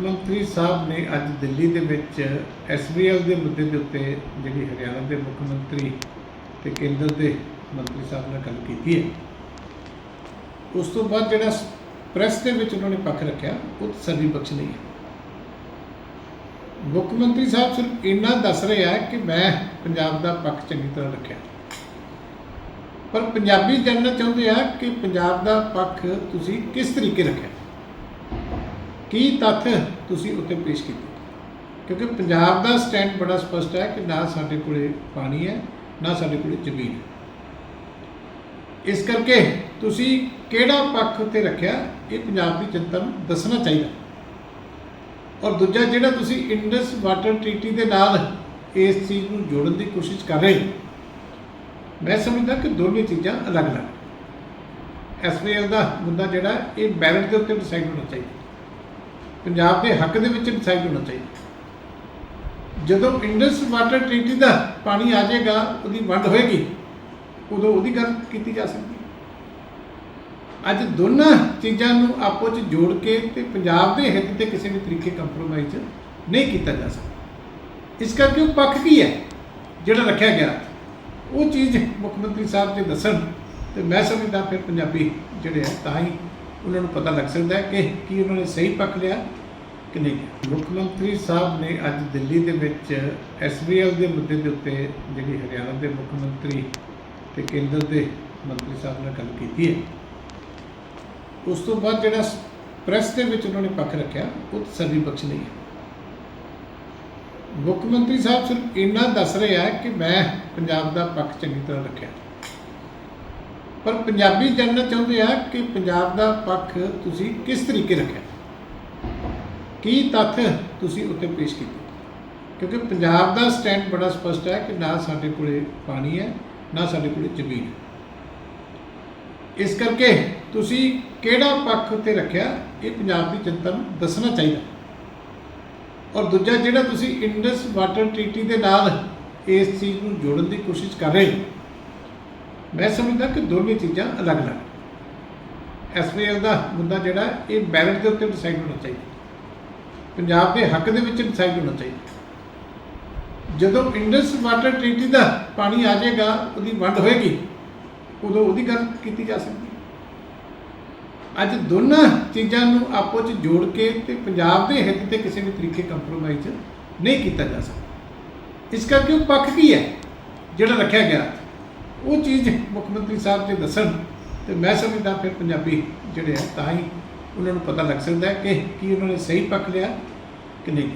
ਮੰਤਰੀ ਸਾਹਿਬ ਨੇ ਅੱਜ ਦਿੱਲੀ ਦੇ ਵਿੱਚ ਐਸਬੀਐਲ ਦੇ ਮੁੱਦੇ ਦੇ ਉੱਤੇ ਜਿਹੜੀ ਹਰਿਆਣਾ ਦੇ ਮੁੱਖ ਮੰਤਰੀ ਤੇ ਕੇਂਦਰ ਦੇ ਮੰਤਰੀ ਸਾਹਿਬ ਨਾਲ ਗੱਲ ਕੀਤੀ ਹੈ। ਉਸ ਤੋਂ ਬਾਅਦ ਜਿਹੜਾ ਪ੍ਰੈਸ ਦੇ ਵਿੱਚ ਉਹਨਾਂ ਨੇ ਪੱਖ ਰੱਖਿਆ, ਉਹ ਤਸੱਲੀ ਬਖਸ਼ ਨਹੀਂ ਹੈ। ਮੁੱਖ ਮੰਤਰੀ ਸਾਹਿਬ ਸਿਰਫ ਇੰਨਾ ਦੱਸ ਰਹੇ ਆ ਕਿ ਮੈਂ ਪੰਜਾਬ ਦਾ ਪੱਖ ਚੰਗੀ ਤਰ੍ਹਾਂ ਰੱਖਿਆ। ਪਰ ਪੰਜਾਬੀ ਜਾਣਨਾ ਚਾਹੁੰਦੇ ਆ ਕਿ ਪੰਜਾਬ ਦਾ ਪੱਖ ਤੁਸੀਂ ਕਿਸ ਤਰੀਕੇ ਰੱਖਿਆ? ਕੀ ਤੱਥ ਤੁਸੀਂ ਉੱਤੇ ਪੇਸ਼ ਕੀਤੇ? ਕਿਉਂਕਿ ਪੰਜਾਬ ਦਾ ਸਟੈਂਡ ਬੜਾ ਸਪਸ਼ਟ ਹੈ ਕਿ ਨਾ ਸਾਡੇ ਕੋਲੇ ਪਾਣੀ ਹੈ, ਨਾ ਸਾਡੇ ਕੋਲੇ ਜ਼ਮੀਨ ਹੈ। ਇਸ ਕਰਕੇ ਤੁਸੀਂ ਕਿਹੜਾ ਪੱਖ ਉੱਤੇ ਰੱਖਿਆ, ਇਹ ਪੰਜਾਬ ਦੀ ਜਨਤਾ ਨੂੰ ਦੱਸਣਾ ਚਾਹੀਦਾ। ਔਰ ਦੂਜਾ ਜਿਹੜਾ ਤੁਸੀਂ ਇੰਡਸ ਵਾਟਰ ਟ੍ਰੀਟੀ ਦੇ ਨਾਲ ਇਸ ਚੀਜ਼ ਨੂੰ ਜੋੜਨ ਦੀ ਕੋਸ਼ਿਸ਼ ਕਰ ਰਹੇ ਮੈਂ ਸਮਝਦਾ ਕਿ ਦੋਨੇ ਚੀਜ਼ਾਂ ਅਲੱਗ-ਅਲੱਗ ਐਸਪੀਐਲ ਦਾ ਮੁੱਦਾ ਜਿਹੜਾ, ਇਹ ਮੈਰਿਟ ਦੇ ਉੱਤੇ ਡਿਸਾਈਡ ਹੋਣਾ ਚਾਹੀਦਾ। ਪੰਜਾਬ ਦੇ ਹੱਕ ਦੇ ਵਿੱਚ ਡਿਸਾਈਡ ਹੋਣਾ ਚਾਹੀਦਾ। ਜਦੋਂ ਇੰਡਸ ਵਾਟਰ ਟ੍ਰੀਟੀ ਦਾ ਪਾਣੀ ਆ ਜਾਏਗਾ, ਉਹਦੀ ਵੰਡ ਹੋਏਗੀ, ਉਦੋਂ ਉਹਦੀ ਗੱਲ ਕੀਤੀ ਜਾ ਸਕਦੀ ਅੱਜ ਦੋਨਾਂ ਚੀਜ਼ਾਂ ਨੂੰ ਆਪੋ ਵਿੱਚ ਜੋੜ ਕੇ ਤੇ ਪੰਜਾਬ ਦੇ ਹਿੱਤ ਤੇ ਕਿਸੇ ਵੀ ਤਰੀਕੇ ਕੰਪਰੋਮਾਈਜ਼ ਨਹੀਂ ਕੀਤਾ ਜਾ ਸਕਦਾ। ਇਸ ਕਰਕੇ ਉਹ ਪੱਖ ਕੀ ਹੈ? ਜਿਹੜਾ ਰੱਖਿਆ ਗਿਆ। ਉਹ ਚੀਜ਼ ਮੁੱਖ ਮੰਤਰੀ ਸਾਹਿਬ ਜੇ ਦੱਸਣ ਤੇ ਮੈਂ ਸਮਝਦਾ ਫਿਰ ਪੰਜਾਬੀ ਜਿਹੜੇ ਹੈ ਤਾਂ ਹੀ ਉਹਨਾਂ ਨੂੰ ਪਤਾ ਲੱਗ ਸਕਦਾ ਹੈ ਕਿ ਕੀ ਉਹਨਾਂ ਨੇ ਸਹੀ ਪੱਖ ਲਿਆ ਕਿ ਨਹੀਂ ਮੁੱਖ ਮੰਤਰੀ ਸਾਹਿਬ ਨੇ ਅੱਜ ਦਿੱਲੀ ਦੇ ਵਿੱਚ ਐਸਬੀਐਲ ਦੇ ਮੁੱਦੇ ਦੇ ਉੱਤੇ ਜਿਹੜੀ ਹਰਿਆਣਾ ਦੇ ਮੁੱਖ ਮੰਤਰੀ ਤੇ ਕੇਂਦਰ ਦੇ ਮੰਤਰੀ ਸਾਹਿਬ ਨਾਲ ਗੱਲ ਕੀਤੀ ਹੈ। ਉਸ ਤੋਂ ਬਾਅਦ ਜਿਹੜਾ ਪ੍ਰੈਸ ਦੇ ਵਿੱਚ ਉਹਨਾਂ ਨੇ ਪੱਖ ਰੱਖਿਆ, ਉਹ ਤਸੱਲੀ ਬਖਸ਼ ਨਹੀਂ ਹੈ। ਮੁੱਖ ਮੰਤਰੀ ਸਾਹਿਬ ਸਿਰਫ ਇੰਨਾ ਦੱਸ ਰਹੇ ਆ ਕਿ ਮੈਂ ਪੰਜਾਬ ਦਾ ਪੱਖ ਚੰਗੀ ਤਰ੍ਹਾਂ ਰੱਖਿਆ। ਪਰ ਪੰਜਾਬੀ ਜਾਣਨਾ ਚਾਹੁੰਦੇ ਆ ਕਿ ਪੰਜਾਬ ਦਾ ਪੱਖ ਤੁਸੀਂ ਕਿਸ ਤਰੀਕੇ ਰੱਖਿਆ? ਕੀ ਤੱਥ ਤੁਸੀਂ ਉੱਤੇ ਪੇਸ਼ ਕੀਤੇ? ਕਿਉਂਕਿ ਪੰਜਾਬ ਦਾ ਸਟੈਂਡ ਬੜਾ ਸਪਸ਼ਟ ਹੈ ਕਿ ਨਾ ਸਾਡੇ ਕੋਲੇ ਪਾਣੀ ਹੈ, ਨਾ ਸਾਡੇ ਕੋਲੇ ਜ਼ਮੀਨ ਹੈ। ਇਸ ਕਰਕੇ ਤੁਸੀਂ ਕਿਹੜਾ ਪੱਖ ਉੱਤੇ ਰੱਖਿਆ, ਇਹ ਪੰਜਾਬ ਦੀ ਜਨਤਾ ਨੂੰ ਦੱਸਣਾ ਚਾਹੀਦਾ। ਔਰ ਦੂਜਾ ਜਿਹੜਾ ਤੁਸੀਂ ਇੰਡਸ ਵਾਟਰ ਟ੍ਰੀਟੀ ਦੇ ਨਾਲ ਇਸ ਚੀਜ਼ ਨੂੰ ਜੋੜਨ ਦੀ ਕੋਸ਼ਿਸ਼ ਕਰ ਰਹੇ ਹੋ ਮੈਂ ਸਮਝਦਾ ਕਿ ਦੋਵੇਂ ਚੀਜ਼ਾਂ ਅਲੱਗ-ਅਲੱਗ ਐਸਪੀਐਲ ਦਾ ਮੁੱਦਾ ਜਿਹੜਾ, ਇਹ ਬੈਲਟ ਦੇ ਉੱਤੇ ਡਿਸਾਈਡ ਹੋਣਾ ਚਾਹੀਦਾ। ਪੰਜਾਬ ਦੇ ਹੱਕ ਦੇ ਵਿੱਚ ਡਿਸਾਈਡ ਹੋਣਾ ਚਾਹੀਦਾ। ਜਦੋਂ ਇੰਡਸ ਵਾਟਰ ਟ੍ਰੀਟੀ ਦਾ ਪਾਣੀ ਆ ਜਾਏਗਾ, ਉਹਦੀ ਵੰਡ ਹੋਏਗੀ, ਉਦੋਂ ਉਹਦੀ ਗੱਲ ਕੀਤੀ ਜਾ ਸਕਦੀ ਅੱਜ ਦੋਨਾਂ ਚੀਜ਼ਾਂ ਨੂੰ ਆਪੋ ਵਿੱਚ ਜੋੜ ਕੇ ਤੇ ਪੰਜਾਬ ਦੇ ਹਿੱਤ ਤੇ ਕਿਸੇ ਵੀ ਤਰੀਕੇ ਕੰਪਰੋਮਾਈਜ਼ ਨਹੀਂ ਕੀਤਾ ਜਾ ਸਕਦਾ। ਇਸ ਕਰਕੇ ਉਹ ਪੱਖ ਕੀ ਹੈ ਜਿਹੜਾ ਰੱਖਿਆ ਗਿਆ? ਉਹ ਚੀਜ਼ ਮੁੱਖ ਮੰਤਰੀ ਸਾਹਿਬ ਜੇ ਦੱਸਣ ਤੇ ਮੈਂ ਸਮਝਦਾ ਫਿਰ ਪੰਜਾਬੀ ਜਿਹੜੇ ਹੈ ਤਾਂ ਹੀ ਉਹਨਾਂ ਨੂੰ ਪਤਾ ਲੱਗ ਸਕਦਾ ਕਿ ਕੀ ਉਹਨਾਂ ਨੇ ਸਹੀ ਪੱਖ ਲਿਆ ਕਿ ਨਹੀਂ